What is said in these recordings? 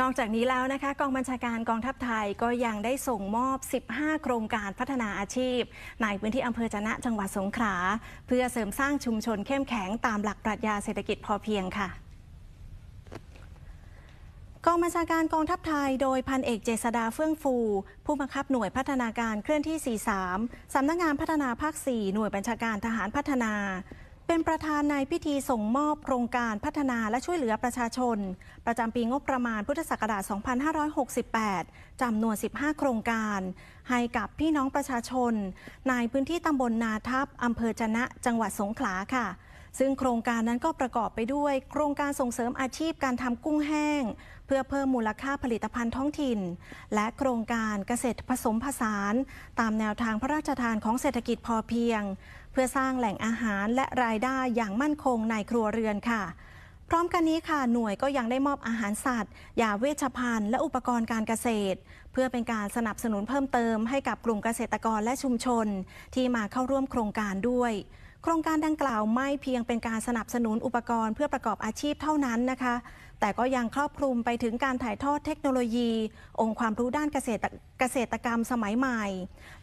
นอกจากนี้แล้วนะคะกองบัญชาการกองทัพไทยก็ยังได้ส่งมอบ 15 โครงการพัฒนาอาชีพ ในพื้นที่อำเภอจนะจังหวัดสงขลาเพื่อเสริมสร้างชุมชนเข้มแข็งตามหลักปรัชญาเศรษฐกิจพอเพียงค่ะกองบัญชาการกองทัพไทย โดยพันเอกเจษดาเฟื่องฟู ผู้บังคับหน่วยพัฒนาการเคลื่อนที่ 43 สำนักงานพัฒนาภาค 4 หน่วยบัญชาการทหารพัฒนา เป็นประธานในพิธีส่งมอบโครงการพัฒนาและช่วยเหลือประชาชน ประจำปีงบประมาณพุทธศักราช 2568 จำนวน 15 โครงการ ให้กับพี่น้องประชาชน ในพื้นที่ตำบลนาทับอำเภอจนะ จังหวัดสงขลาค่ะ ซึ่งโครงการนั้นก็ประกอบไปด้วย โครงการส่งเสริมอาชีพการทำกุ้งแห้ง เพื่อเพิ่มมูลค่าผลิตภัณฑ์ท้องถิ่น และโครงการเกษตรผสมผสาน ตามแนวทางพระราชทานของเศรษฐกิจพอเพียง เพื่อสร้างแหล่งอาหารและรายได้อย่างมั่นคงในครัวเรือนค่ะ พร้อมกันนี้ค่ะหน่วยก็ยังได้มอบอาหารสัตว์ยาเวชภัณฑ์ และอุปกรณ์การเกษตร เพื่อเป็นการสนับสนุนเพิ่มเติมให้กับกลุ่มเกษตรกรและชุมชน ที่มาเข้าร่วมโครงการด้วย โครงการดังกล่าวไม่เพียงเป็นการสนับสนุนอุปกรณ์เพื่อประกอบอาชีพเท่านั้นนะคะ แต่ก็ยังครอบคลุมไปถึงการถ่ายทอดเทคโนโลยี องค์ความรู้ด้านเกษตรเกษตรกรรมสมัยใหม่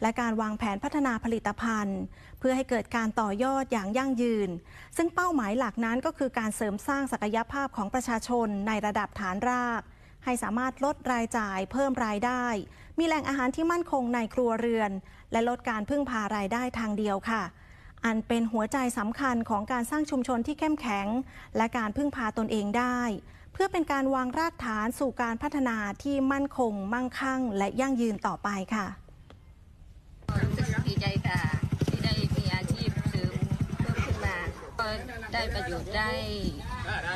และการวางแผนพัฒนาผลิตภัณฑ์ เพื่อให้เกิดการต่อยอดอย่างยั่งยืน ซึ่งเป้าหมายหลักนั้นก็คือการเสริมสร้างศักยภาพของประชาชนในระดับฐานราก ให้สามารถลดรายจ่ายเพิ่มรายได้ มีแหล่งอาหารที่มั่นคงในครัวเรือน และลดการพึ่งพารายได้ทางเดียวค่ะ อันเป็นหัวใจสำคัญของการสร้างชุมชนที่เข้มแข็ง และการพึ่งพาตนเองได้ เพื่อเป็นการวางรากฐานสู่การพัฒนาที่มั่นคง มั่งคั่ง และยั่งยืนต่อไปค่ะรู้สึกดีใจค่ะ ที่ได้มีอาชีพเสริมเพิ่มขึ้นมาก็ได้ประโยชน์ได้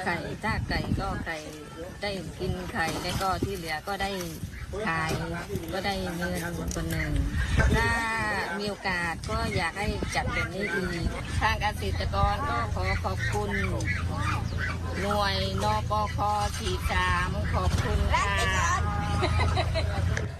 ไก่ถ้าไก่ก็ไก่ได้กินไข่แล้วก็ที่เหลือก็ได้ขายก็ได้เงินส่วนหนึ่งถ้ มีโอกาสก็อยากให้จัดแบบนี้อีกทางเกษตรกรก็ขอขอบคุณ หน่วยนปคสีสามขอบคุณค่ะ